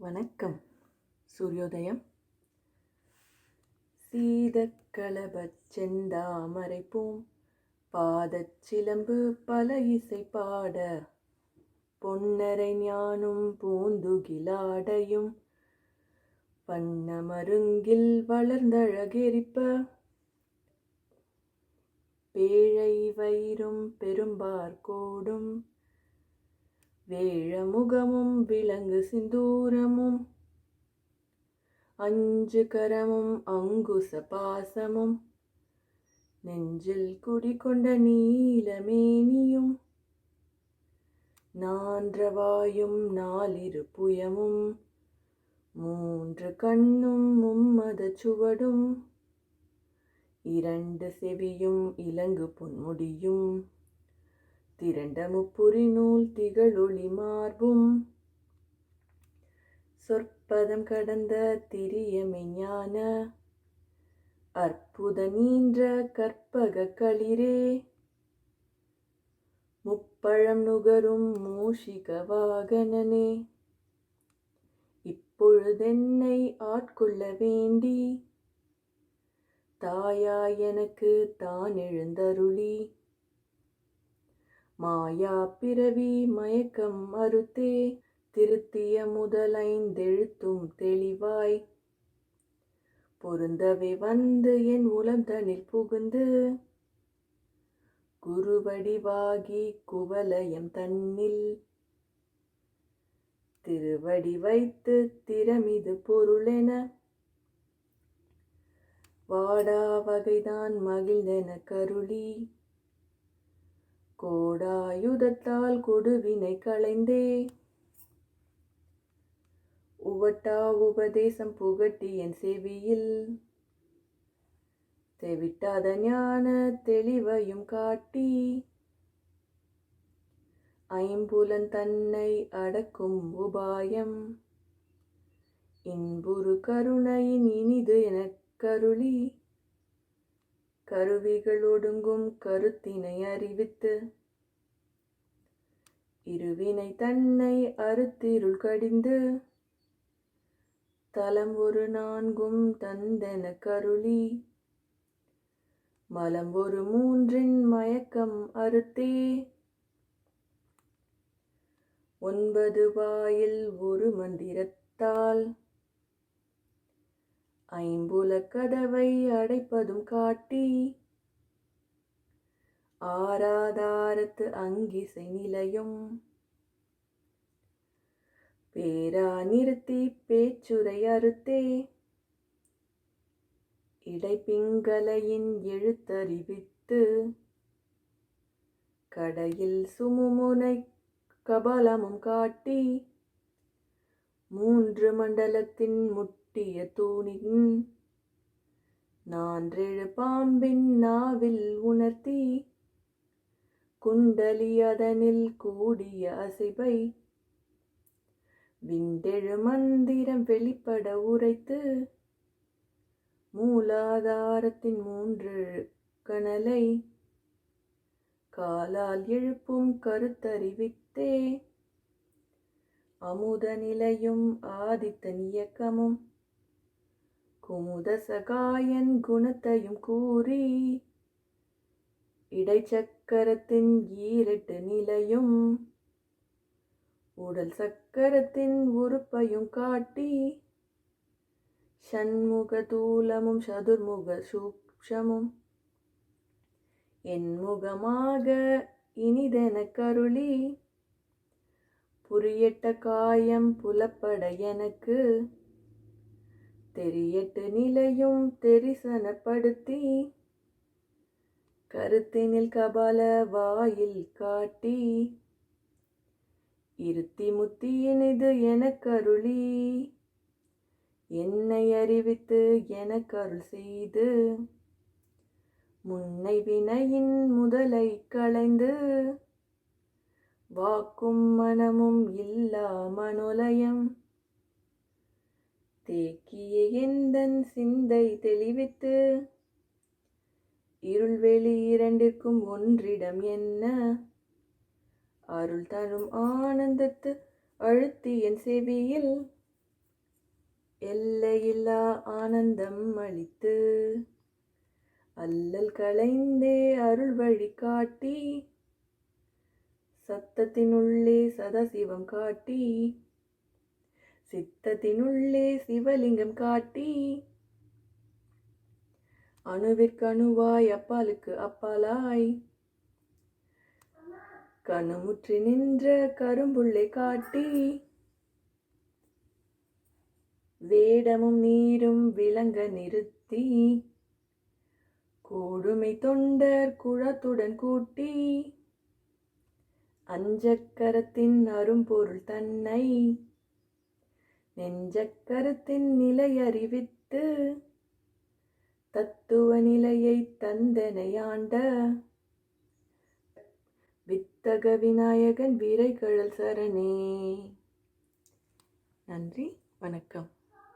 வணக்கம். சூரியோதயம். சீதக்களபச் செந்தாமரை பூம் பாதச் சிலம்பு பல இசை பாட. பொன்னரை ஞானும் பூந்துகிலாடையும். வண்ணமருங்கில் வளர்ந்தழகெரிப்ப. பேழை வயிறும் பெரும்பார்கோடும் வேழமுகமும் விலங்கு சிந்தூரமும் அஞ்சு கரமும் அங்குச பாசமும் நெஞ்சில் குடிகொண்ட நீலமேனியும் நான்றவாயும் நாலிரு புயமும் மூன்று கண்ணும் மும்மத சுவடும் இரண்டு செவியும் இலங்கு பொன்முடியும் திரண்ட முப்புரி நூல் திகழொளி மார்பும். சொற்பதம் கடந்த திரியமை அற்புத நீன்ற கற்பக களிரே. முப்பழம் நுகரும் மூஷிக வாகனனே. இப்பொழுதென்னை ஆட்கொள்ள வேண்டி. தாயா எனக்கு தான் எழுந்தருளி மாயா பிறவி மயக்கம் மறுத்தே திருத்திய முதலைந்தெழுத்தும் தெளிவாய். பொருந்தவே வந்து என் உலந்தனில் புகுந்து குருவடிவாகி குவலயம் தன்னில். திருவடி வைத்து திறமிது பொருளென வாடா வகைதான் மகிழ்ந்தென கருளி. கோடாயுதத்தால் கொடுவினை களைந்தே. உவட்டா உபதேசம் புகட்டி என் செவியில். தெவிட்டாத ஞான தெளிவையும் காட்டி. ஐம்புலன் தன்னை அடக்கும் உபாயம். இன்புரு கருணையின் இனிது எனக் கருவிகள் ஒடுங்கும் கருத்தினை அறிவித்து இருவினை தன்னை அறுத்திருள் கடிந்து தலம் ஒரு நான்கும் தந்தென கருளி மலம் ஒரு மூன்றின் மயக்கம் அறுத்தே ஒன்பது வாயில் ஒரு மந்திரத்தால் ஐம்புல கதவை அடைப்பதும் காட்டி. ஆராதாரத்து அங்கிசை நிலையும். பேரா நிறுத்தி பேச்சுரை அறுத்தே. இடைப்பிங்கலையின் எழுத்தறிவித்து. கடையில் சுமுமுனை கபாலமும் காட்டி. மூன்று மண்டலத்தின் ஒட்டிய தூணின் நான்றெழு பாம்பின் நாவில் உணர்த்தி குண்டலி அதனில் கூடிய அசைவை விண்டெழு மந்திரம் வெளிப்பட உரைத்து மூலாதாரத்தின் மூன்று கணலை காலால் எழுப்பும் கருத்தறிவித்தே அமுத நிலையும் ஆதித்தன் இயக்கமும் குமுதசகாயன் குணத்தையும் கூறி இடைச்சக்கரத்தின் ஈரட்டு நிலையும் உடல் சக்கரத்தின் உறுப்பையும் காட்டி ஷண்முக தூலமும் சதுர்முக சூக்ஷமும் என் முகமாக இனிதென கருளி புரியட்ட காயம் புலப்பட எனக்கு தெரியட்டு நிலையும் தெரிசனப்படுத்தி. கருத்தினில் கபால வாயில் காட்டி. இருத்தி முத்தியினிது எனக்கருளி. என்னை அறிவித்து எனக்கருள் செய்து. முன்னை வினையின் முதலை களைந்து. வாக்கும் மனமும் இல்லா மனுலயம். தேக்கிய எந்தன் சிந்தை தெளிவித்து? இருள்வெளி இரண்டிற்கும் ஒன்றிடம் என்ன? அருள் தரும் ஆனந்தத்து அழுத்தி என் செவியில் எல்லையில்லா ஆனந்தம் அளித்து. அல்லல் களைந்தே அருள் வழி காட்டி சத்தத்தினுள்ளே சதாசிவம் காட்டி சித்தத்தினுள்ளே சிவலிங்கம் காட்டி. அணுவிற்கணுவாய் அப்பாலுக்கு அப்பாலாய். கணுமுற்றி நின்ற கரும்புள்ளை காட்டி. வேடமும் நீரும் விளங்க நிறுத்தி. கூடுமை தொண்டர் குழத்துடன் கூட்டி. அஞ்சக்கரத்தின் அரும்பொருள் தன்னை நெஞ்சக்கரத்தின் நிலை அறிவித்து தத்துவ நிலையை தந்தனையாண்ட வித்தக விநாயகன் வீரைகழல் சரணே. நன்றி வணக்கம்.